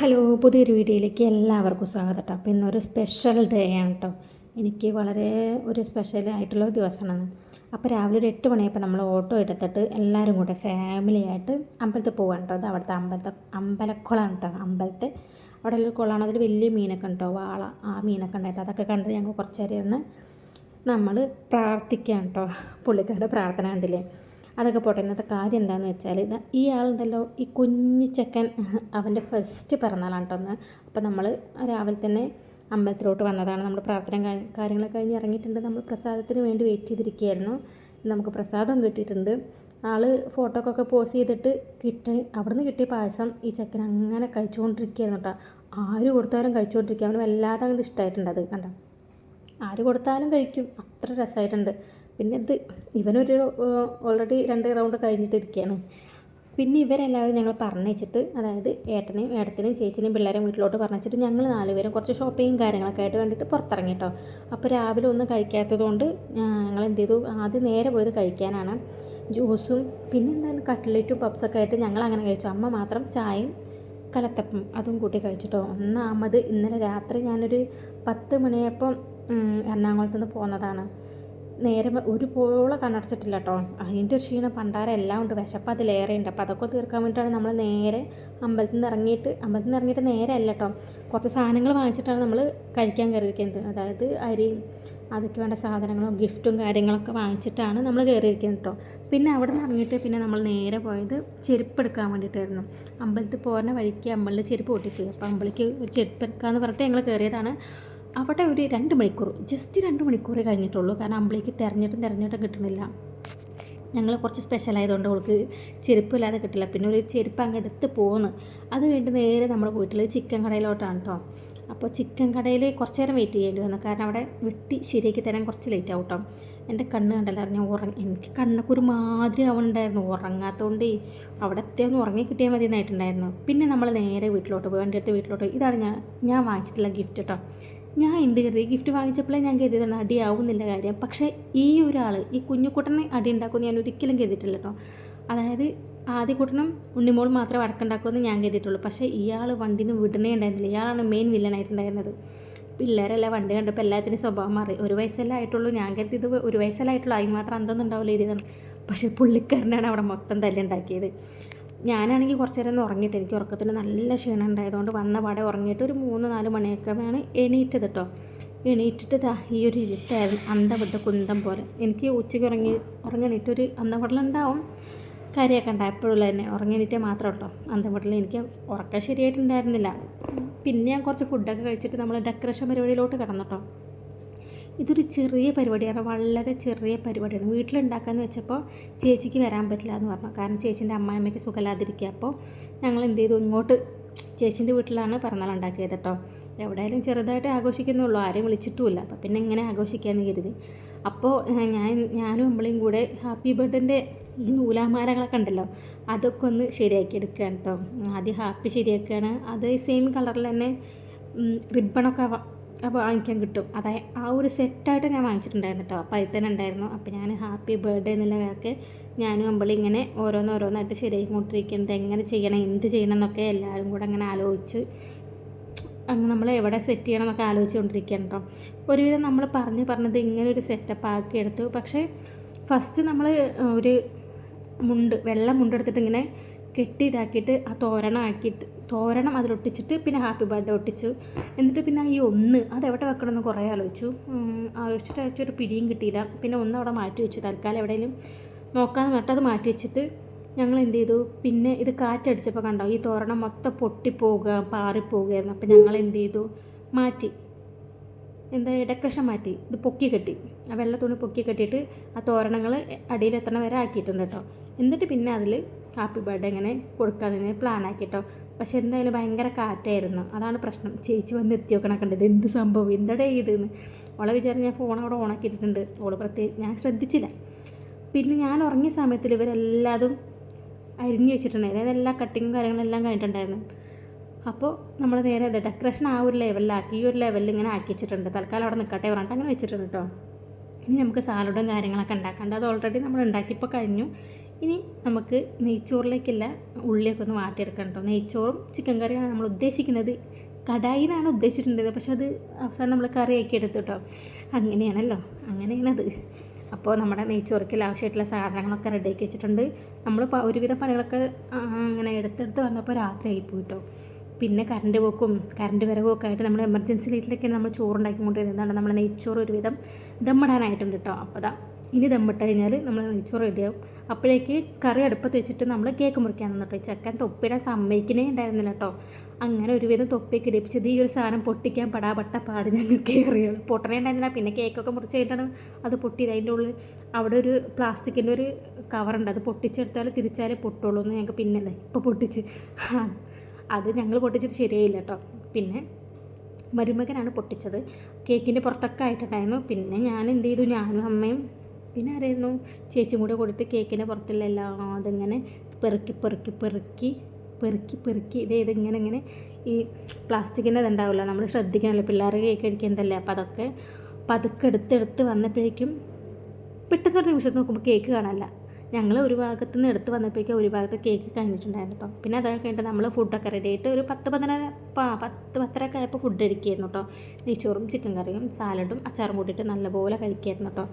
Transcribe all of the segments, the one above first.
Hello പുതിയൊരു വീഡിയോയിലേക്ക് എല്ലാവർക്കും സ്വാഗതം കേട്ടോ. അപ്പോൾ ഇന്നൊരു സ്പെഷ്യൽ ഡേ ആണ് കേട്ടോ. എനിക്ക് വളരെ ഒരു സ്പെഷ്യൽ ആയിട്ടുള്ള ഒരു ദിവസമാണ്. അപ്പോൾ രാവിലെ ഒരു എട്ട് മണിയപ്പോൾ നമ്മൾ ഓട്ടോ എടുത്തിട്ട് എല്ലാവരും കൂടെ ഫാമിലിയായിട്ട് അമ്പലത്തിൽ പോവാണ് കേട്ടോ. അത് അവിടുത്തെ അമ്പലത്തെ അമ്പലക്കുളമാണ് കേട്ടോ. അമ്പലത്തെ. അവിടെ ഒരു കുളമാണ്. അതിൽ വലിയ മീനൊക്കെ ഉണ്ടോ വാള ആ മീനൊക്കെ ഉണ്ടായിട്ട് അതൊക്കെ കണ്ട് ഞങ്ങൾ കുറച്ച് നേരം നമ്മൾ പ്രാർത്ഥിക്കാം കേട്ടോ. പുള്ളിക്കാരുടെ പ്രാർത്ഥന കണ്ടില്ലേ? അതൊക്കെ പോട്ടെ. ഇന്നത്തെ കാര്യം എന്താണെന്ന് വെച്ചാൽ ഇത് ഈ ആളുണ്ടല്ലോ ഈ കുഞ്ഞു ചെക്കൻ അവന്റെ ഫസ്റ്റ് പിറന്നാളാണ് കേട്ടോ ഒന്ന് അപ്പോൾ നമ്മൾ രാവിലെ തന്നെ അമ്പലത്തിലോട്ട് വന്നതാണ്. നമ്മൾ പ്രാർത്ഥന കാര്യങ്ങളൊക്കെ കഴിഞ്ഞ് ഇറങ്ങിയിട്ടുണ്ട്. നമ്മൾ പ്രസാദത്തിന് വേണ്ടി വെയിറ്റ് ചെയ്തിരിക്കുകയായിരുന്നു. നമുക്ക് പ്രസാദം കിട്ടിയിട്ടുണ്ട്. ആൾ ഫോട്ടോക്കൊക്കെ പോസ് ചെയ്തിട്ട് കിട്ടി അവിടുന്ന് കിട്ടിയ പായസം ഈ ചക്കൻ അങ്ങനെ കഴിച്ചുകൊണ്ടിരിക്കുകയായിരുന്നു കേട്ടോ. ആര് കൊടുത്താലും കഴിച്ചുകൊണ്ടിരിക്കുക അവന് വല്ലാതെ അങ്ങോട്ട് ഇഷ്ടമായിട്ടുണ്ട് അത് കണ്ടോ. ആര് കൊടുത്താലും കഴിക്കും. അത്ര രസമായിട്ടുണ്ട് പിന്നെ ഇത് ഇവനൊരു ഓൾറെഡി രണ്ട് റൗണ്ട് കഴിഞ്ഞിട്ടിരിക്കുകയാണ് പിന്നെ ഇവരെല്ലാവരും ഞങ്ങൾ പറഞ്ഞിട്ട് അതായത് ഏട്ടനെയും ഏട്ടത്തിനെയും ചേച്ചിനെയും പിള്ളേരെയും വീട്ടിലോട്ട് പറഞ്ഞിട്ട് ഞങ്ങൾ നാലുപേരും കുറച്ച് ഷോപ്പിങ്ങും കാര്യങ്ങളൊക്കെ ആയിട്ട് കണ്ടിട്ട് പുറത്തിറങ്ങി കേട്ടോ അപ്പോൾ രാവിലെ ഒന്നും കഴിക്കാത്തത് കൊണ്ട് ഞങ്ങൾ എന്ത് ചെയ്തു? ആദ്യം നേരെ പോയത് കഴിക്കാനാണ്. ജ്യൂസും പിന്നെ എന്തായാലും കട്ട്ലേറ്റും പപ്സൊക്കെ ആയിട്ട് ഞങ്ങൾ അങ്ങനെ കഴിച്ചു. അമ്മ മാത്രം ചായയും കലത്തപ്പം അതും കൂട്ടി കഴിച്ചിട്ടോ. ഒന്നാമത് ഇന്നലെ രാത്രി ഞാനൊരു പത്ത് മണിയപ്പം എറണാകുളത്ത് നിന്ന് പോന്നതാണ്. നേരെ ഒരു പോള കണ്ണടച്ചിട്ടില്ല കേട്ടോ അതിന്റെ ഒരു ക്ഷീണം പണ്ടാരം എല്ലാം ഉണ്ട്. വിശപ്പ് അതിലേറെ ഉണ്ട്. അപ്പോൾ അതൊക്കെ തീർക്കാൻ വേണ്ടിയിട്ടാണ് നമ്മൾ നേരെ അമ്പലത്തിൽ നിന്ന് ഇറങ്ങിയിട്ട് അമ്പലത്തിൽ നിന്ന് ഇറങ്ങിയിട്ട് നേരെ അല്ല കേട്ടോ കുറച്ച് സാധനങ്ങൾ വാങ്ങിച്ചിട്ടാണ് നമ്മൾ കഴിക്കാൻ കയറിയിരിക്കുന്നത്. അതായത് അരി അതൊക്കെ വേണ്ട സാധനങ്ങളും ഗിഫ്റ്റും കാര്യങ്ങളൊക്കെ വാങ്ങിച്ചിട്ടാണ് നമ്മൾ കയറിയിരിക്കുന്നത് കേട്ടോ പിന്നെ അവിടെ നിന്ന് ഇറങ്ങിയിട്ട് പിന്നെ നമ്മൾ നേരെ പോയത് ചെരുപ്പ് എടുക്കാൻ വേണ്ടിയിട്ടായിരുന്നു. അമ്പലത്തിൽ പോകുന്ന വഴിക്ക് അമ്പലത്തിൽ ചെരുപ്പ് പൊട്ടിപ്പോയി. അപ്പോൾ അമ്പലിക്ക് ഒരു ചെരുപ്പ് എടുക്കാമെന്ന് പറഞ്ഞിട്ട് ഞങ്ങൾ കയറിയതാണ്. അവിടെ ഒരു രണ്ട് മണിക്കൂർ ജസ്റ്റ് രണ്ട് മണിക്കൂറേ കഴിഞ്ഞിട്ടുള്ളൂ. കാരണം അമ്പിളിക്ക് തിരഞ്ഞിട്ടും തിരഞ്ഞിട്ടും കിട്ടുന്നില്ല. ഞങ്ങൾ കുറച്ച് സ്പെഷ്യൽ ആയതുകൊണ്ട് അവൾക്ക് ചെരുപ്പില്ലാതെ കിട്ടില്ല. പിന്നെ ഒരു ചെരുപ്പ് അങ്ങ് എടുത്ത് പോന്ന്. അത് കഴിഞ്ഞ് നേരെ നമ്മൾ പോയിട്ടുള്ളത് ചിക്കൻ കടയിലോട്ടാണ് കേട്ടോ അപ്പോൾ ചിക്കൻ കടയിൽ കുറച്ച് നേരം വെയിറ്റ് ചെയ്യേണ്ടി വന്നു. കാരണം അവിടെ വെട്ടി ശരിയാക്കി തരാൻ കുറച്ച് ലേറ്റ് ആവും കേട്ടോ എന്റെ കണ്ണ് കണ്ടല്ലോ ഞാൻ ഉറങ്ങി എനിക്ക് കണ്ണൊക്കെ ഒരു മാതിരി ആവുന്നുണ്ടായിരുന്നു. ഉറങ്ങാത്തതുകൊണ്ട് അവിടെ എത്തിയൊന്ന് ഉറങ്ങി കിട്ടിയാൽ മതി എന്നായിട്ടുണ്ടായിരുന്നു പിന്നെ നമ്മൾ നേരെ വീട്ടിലോട്ട് പോയി എന്റെ അടുത്ത് വീട്ടിലോട്ട്. ഇതാണ് ഞാൻ ഞാൻ വാങ്ങിച്ചിട്ടുള്ള ഗിഫ്റ്റ് കേട്ടോ ഞാൻ എന്ത് കരുതി? ഗിഫ്റ്റ് വാങ്ങിച്ചപ്പോഴേ ഞാൻ കരുതിയതാണ് അടിയാവുന്നില്ല കാര്യം. പക്ഷേ ഈ ഒരാൾ ഈ കുഞ്ഞുക്കുട്ടനെ അടി ഉണ്ടാക്കുമെന്ന് ഞാൻ ഒരിക്കലും കരുതിയിട്ടില്ല കേട്ടോ. അതായത് ആദ്യക്കുട്ടനും ഉണ്ണിമോൾ മാത്രമേ വടക്കുണ്ടാക്കുമെന്ന് ഞാൻ കരുതിയിട്ടുള്ളൂ. പക്ഷേ ഇയാൾ വണ്ടിന്ന് വിടണേ ഉണ്ടായിരുന്നില്ല. ഇയാളാണ് മെയിൻ വില്ലനായിട്ടുണ്ടായിരുന്നത് പിള്ളേരെല്ലാം വണ്ടി കണ്ടപ്പോൾ എല്ലാത്തിനും സ്വഭാവം മാറി. ഒരു വയസ്സല്ലേ ആയിട്ടുള്ളൂ. ഞാൻ കരുതിയത് ഒരു വയസ്സല്ലേ ആയിട്ടുള്ളൂ. അതിന് മാത്രം അന്തൊന്നും ഉണ്ടാവില്ല എഴുതിയതാണ് പക്ഷേ പുള്ളിക്കാരനാണ് അവിടെ മൊത്തം തല്ലുണ്ടാക്കിയത്. ഞാനാണെങ്കിൽ കുറച്ച് നേരം ഉറങ്ങിയിട്ട് എനിക്ക് ഉറക്കത്തിന് നല്ല ക്ഷീണം ഉണ്ടായതുകൊണ്ട് വന്ന പാടെ ഉറങ്ങിയിട്ട് ഒരു മൂന്ന് നാല് മണിയൊക്കെയാണ് എണീറ്റത് കേട്ടോ എണീറ്റിട്ട് ഈ ഒരു ഇരുട്ടായിരുന്നു അന്തവിട്ട കുന്തം പോലെ. എനിക്ക് ഉച്ചയ്ക്ക് ഉറങ്ങി ഉറങ്ങണിട്ട് ഒരു അന്തവിടൽ ഉണ്ടാവും. കാര്യമൊക്കെ ഉണ്ടായപ്പോഴുള്ള തന്നെ. ഉറങ്ങിയിട്ട് മാത്രം കേട്ടോ അന്തവിടൽ എനിക്ക് ഉറക്കം ശരിയായിട്ടുണ്ടായിരുന്നില്ല. പിന്നെ ഞാൻ കുറച്ച് ഫുഡൊക്കെ കഴിച്ചിട്ട് നമ്മൾ ഡെക്കറേഷൻ പരിപാടിയിലോട്ട് കിടന്നു കേട്ടോ ഇതൊരു ചെറിയ പരിപാടിയാണ് വളരെ ചെറിയ പരിപാടിയാണ്. വീട്ടിലുണ്ടാക്കാമെന്ന് വെച്ചപ്പോൾ ചേച്ചിക്ക് വരാൻ പറ്റില്ല എന്ന് പറഞ്ഞു. കാരണം ചേച്ചീന്റെ അമ്മായിമ്മയ്ക്ക് സുഖമില്ലാതിരിക്കുക. അപ്പോൾ ഞങ്ങൾ എന്ത് ചെയ്തു? ഇങ്ങോട്ട് ചേച്ചീന്റെ വീട്ടിലാണ് പിറന്നാൾ ഉണ്ടാക്കിയത് കേട്ടോ. എവിടെയായാലും ചെറുതായിട്ട് ആഘോഷിക്കുന്നുള്ളൂ ആരെയും വിളിച്ചിട്ടുമില്ല. അപ്പോൾ പിന്നെ ഇങ്ങനെ ആഘോഷിക്കാമെന്ന് കരുതി. അപ്പോൾ ഞാൻ ഞാനും അമ്പളയും കൂടെ ഹാപ്പി ബർത്ത്ഡേന്റെ ഈ നൂലാമാലകളൊക്കെ ഉണ്ടല്ലോ അതൊക്കെ ഒന്ന് ശരിയാക്കി എടുക്കുകയാണ് കേട്ടോ. ആദ്യം ഹാപ്പി ശരിയാക്കുകയാണ്. അത് സെയിം കളറിൽ തന്നെ റിബണൊക്കെ അപ്പോൾ വാങ്ങിക്കാൻ കിട്ടും. അതായത് ആ ഒരു സെറ്റായിട്ട് ഞാൻ വാങ്ങിച്ചിട്ടുണ്ടായിരുന്നു കേട്ടോ. തന്നെ ഉണ്ടായിരുന്നു. അപ്പോൾ ഞാൻ ഹാപ്പി ബർത്ത്ഡേ എന്നുള്ളതൊക്കെ ഞാനും അമ്പളി ഇങ്ങനെ ഓരോന്നോരോന്നായിട്ട് ശരിയാക്കിക്കൊണ്ടിരിക്കുന്നത് എങ്ങനെ ചെയ്യണം എന്ത് ചെയ്യണം എന്നൊക്കെ എല്ലാവരും കൂടെ അങ്ങനെ ആലോചിച്ച് അങ്ങനെ നമ്മൾ എവിടെ സെറ്റ് ചെയ്യണം എന്നൊക്കെ ആലോചിച്ചുകൊണ്ടിരിക്കുകയാണ് കേട്ടോ. ഒരുവിധം നമ്മൾ പറഞ്ഞ് പറഞ്ഞത് ഇങ്ങനെ ഒരു സെറ്റപ്പ് ആക്കി എടുത്തു. പക്ഷേ ഫസ്റ്റ് നമ്മൾ ഒരു മുണ്ട് വെള്ള മുണ്ടെടുത്തിട്ട് ഇങ്ങനെ കെട്ടി ഇതാക്കിയിട്ട് ആ തോരണമാക്കിയിട്ട് തോരണം അതിലൊട്ടിച്ചിട്ട് പിന്നെ ഹാപ്പി ബർത്ത്ഡേ ഒട്ടിച്ചു. എന്നിട്ട് പിന്നെ ഈ ഒന്ന് അത് എവിടെ വെക്കണമെന്ന് കുറേ ആലോചിച്ചു. ആലോചിച്ചിട്ട് ആലോചിച്ച് ഒരു പിടിയും കിട്ടിയില്ല. പിന്നെ ഒന്ന് അവിടെ മാറ്റി വെച്ചു. തൽക്കാലം എവിടെയെങ്കിലും നോക്കാമെന്ന് പറഞ്ഞിട്ട് അത് മാറ്റി വെച്ചിട്ട് ഞങ്ങൾ എന്ത് ചെയ്തു? പിന്നെ ഇത് കാറ്റടിച്ചപ്പോൾ കണ്ടോ ഈ തോരണം മൊത്തം പൊട്ടിപ്പോവുക പാറിപ്പോവുകയായിരുന്നു അപ്പോൾ ഞങ്ങൾ എന്ത് ചെയ്തു? മാറ്റി. എന്താ ഇടക്കഷം മാറ്റി. ഇത് പൊക്കി കെട്ടി. ആ വെള്ള തുണി പൊക്കി കെട്ടിയിട്ട് ആ തോരണങ്ങൾ അടിയിൽ എത്തണ വരെ ആക്കിയിട്ടുണ്ട് കേട്ടോ. എന്നിട്ട് പിന്നെ അതിൽ ഹാപ്പി ബർത്ത്ഡേ ഇങ്ങനെ കൊടുക്കാൻ തന്നെ പ്ലാൻ ആക്കി കേട്ടോ പക്ഷെ എന്തായാലും ഭയങ്കര കാറ്റായിരുന്നു. അതാണ് പ്രശ്നം. ചേച്ചി വന്ന് എത്തി നോക്കണൊക്കെ ഉണ്ട് എന്ത് സംഭവം? എന്തടേ ഇതെന്ന്. അവളെ വിചാരം ഞാൻ ഫോൺ അവിടെ ഓണാക്കിയിട്ടുണ്ട് അവൾ പ്രത്യേകം ഞാൻ ശ്രദ്ധിച്ചില്ല. പിന്നെ ഞാൻ ഉറങ്ങിയ സമയത്തിൽ ഇവരെല്ലാതും അരിഞ്ഞു വെച്ചിട്ടുണ്ടായിരുന്നു. അതായത് എല്ലാ കട്ടിങ്ങും കാര്യങ്ങളെല്ലാം കഴിഞ്ഞിട്ടുണ്ടായിരുന്നു. അപ്പോൾ നമ്മൾ നേരെ അത് ഡെക്കറേഷൻ ആ ഒരു ലെവലിലാക്കി ഈ ഒരു ലെവലിൽ ഇങ്ങനെ ആക്കി വെച്ചിട്ടുണ്ട്. തൽക്കാലം അവിടെ നിൽക്കട്ടെ പറഞ്ഞിട്ട് അങ്ങനെ വെച്ചിട്ടുണ്ട് കേട്ടോ. ഇനി നമുക്ക് സാലഡും കാര്യങ്ങളൊക്കെ ഉണ്ടാക്കേണ്ട അത് ഓൾറെഡി നമ്മൾ ഉണ്ടാക്കിയപ്പോൾ കഴിഞ്ഞു. ഇനി നമുക്ക് നെയ്ച്ചോറിലേക്കില്ല ഉള്ളിയൊക്കെ ഒന്ന് വാട്ടിയെടുക്കണം കേട്ടോ. നെയ്ച്ചോറും ചിക്കൻ കറിയാണ് നമ്മൾ ഉദ്ദേശിക്കുന്നത്. കടായി എന്നാണ് പക്ഷെ അത് അവസാനം നമ്മൾ കറിയാക്കി എടുത്തു കേട്ടോ. അങ്ങനെയാണല്ലോ. അങ്ങനെയാണത്. അപ്പോൾ നമ്മുടെ നെയ്ച്ചോറിക്കൽ ആവശ്യമായിട്ടുള്ള സാധനങ്ങളൊക്കെ റെഡിയാക്കി വെച്ചിട്ടുണ്ട്. നമ്മൾ ഒരുവിധ പണികളൊക്കെ അങ്ങനെ എടുത്തെടുത്ത് വന്നപ്പോൾ രാത്രി പോയിട്ടോ പിന്നെ കറണ്ട് പോക്കും കറണ്ട് വിറകും ഒക്കെ ആയിട്ട് നമ്മൾ എമർജൻസി ലൈറ്റിലൊക്കെയാണ് നമ്മൾ ചോറുണ്ടാക്കി എന്താണ്? നമ്മൾ നെയ്ച്ചോറ് ഒരുവിധം ദമ്മിടാനായിട്ടുണ്ട് കേട്ടോ അപ്പോൾ ദാ ഇനി ദമ്മിട്ട് കഴിഞ്ഞാൽ നമ്മൾ നെയ്ച്ചോറ് റെഡിയാവും അപ്പോഴേക്ക് കറി അടുപ്പത്ത് വെച്ചിട്ട് നമ്മൾ കേക്ക് മുറിക്കാൻ നിന്നിട്ടോ. ഈ ചക്കൻ തൊപ്പിടാൻ സമ്മതിക്കുന്നേ ഉണ്ടായിരുന്നില്ല കേട്ടോ അങ്ങനെ ഒരുവിധം തൊപ്പിയൊക്കെ ഇടിപ്പിച്ചത് ഈ ഒരു സാധനം പൊട്ടിക്കാൻ പെടാപെട്ട പാട് ഞാൻ കയറിയുള്ളൂ പൊട്ടണേ ഉണ്ടായിരുന്നില്ല. പിന്നെ കേക്കൊക്കെ മുറിച്ച് കഴിഞ്ഞിട്ടാണ് അത് പൊട്ടിയത്. അതിന്റെ ഉള്ളിൽ അവിടെ ഒരു പ്ലാസ്റ്റിക്കിന്റെ ഒരു കവറുണ്ട് അത് പൊട്ടിച്ചെടുത്താൽ തിരിച്ചാലേ പൊട്ടുള്ളൂ എന്ന് ഞങ്ങൾക്ക് പിന്നെ ഇപ്പോൾ പൊട്ടിച്ച്. അത് ഞങ്ങൾ പൊട്ടിച്ചിട്ട് ശരിയായില്ല കേട്ടോ. പിന്നെ മരുമകനാണ് പൊട്ടിച്ചത്. കേക്കിന്റെ പുറത്തൊക്കെ ആയിട്ടുണ്ടായിരുന്നു. പിന്നെ ഞാൻ എന്ത് ചെയ്തു? ഞാനും അമ്മയും പിന്നെ ആരായിരുന്നു? ചേച്ചിയും കൂടെ കൊടുത്തിട്ട് കേക്കിന്റെ പുറത്തുള്ള അതിങ്ങനെ പെറുക്കി പെറുക്കി പെറുക്കി പെറുക്കി പെറുക്കി. ഇത് ഇതിങ്ങനെ ഇങ്ങനെ ഈ പ്ലാസ്റ്റിക്കിന്റെ ഇതുണ്ടാവില്ല നമ്മൾ ശ്രദ്ധിക്കണമല്ലോ. പിള്ളേർ കേക്ക് കഴിക്കുന്നതല്ലേ അപ്പോൾ അതൊക്കെ പതുക്കെ എടുത്തെടുത്ത് വന്നപ്പോഴേക്കും പെട്ടെന്നൊരു നിമിഷം നോക്കുമ്പോൾ കേക്ക് കാണാനില്ല. ഞങ്ങൾ ഒരു ഭാഗത്ത് നിന്ന് എടുത്ത് വന്നപ്പോഴേക്കും ഒരു ഭാഗത്ത് കേക്ക് കഴിഞ്ഞിട്ടുണ്ടായിരുന്നു കേട്ടോ പിന്നെ അതൊക്കെ കഴിഞ്ഞിട്ട് നമ്മൾ ഫുഡൊക്കെ റെഡി ആയിട്ട് ഒരു പത്ത് പതിനൊന്ന് പാ പത്ത് പത്തരയൊക്കെ ആയപ്പോൾ ഫുഡ് അടിക്കായിരുന്നു കേട്ടോ. നെയ്ച്ചോറും ചിക്കൻ കറിയും സാലഡും അച്ചാറും കൂട്ടിയിട്ട് നല്ലപോലെ കഴിക്കുകയായിരുന്നു കേട്ടോ.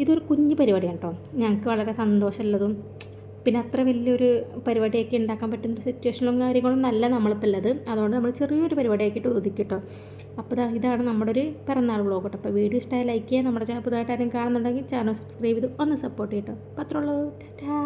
ഇതൊരു കുഞ്ഞു പരിപാടിയാണ് കേട്ടോ. ഞങ്ങൾക്ക് വളരെ സന്തോഷമുള്ളതും പിന്നെ അത്ര വലിയൊരു പരിപാടിയൊക്കെ ഉണ്ടാക്കാൻ പറ്റുന്ന സിറ്റുവേഷനും കാര്യങ്ങളൊന്നും അല്ല നമ്മളിപ്പോൾ ഉള്ളത് അതുകൊണ്ട് നമ്മൾ ചെറിയൊരു പരിപാടിയാക്കിയിട്ട് ഒതുക്കി കേട്ടോ അപ്പോൾ ഇതാണ് നമ്മുടെ ഒരു പിറന്നാൾ വ്ളോഗ് കേട്ടോ. അപ്പോൾ വീഡിയോ ഇഷ്ടമായി ലൈക്ക് ചെയ്യുക. നമ്മുടെ ചാനൽ പുതുതായിട്ട് ആരെങ്കിലും കാണുന്നുണ്ടെങ്കിൽ ചാനൽ സബ്സ്ക്രൈബ് ചെയ്ത് ഒന്ന് സപ്പോർട്ട് ചെയ്യട്ടോ. അപ്പോൾ അത്രേ ഉള്ളൂ. ടാറ്റാ.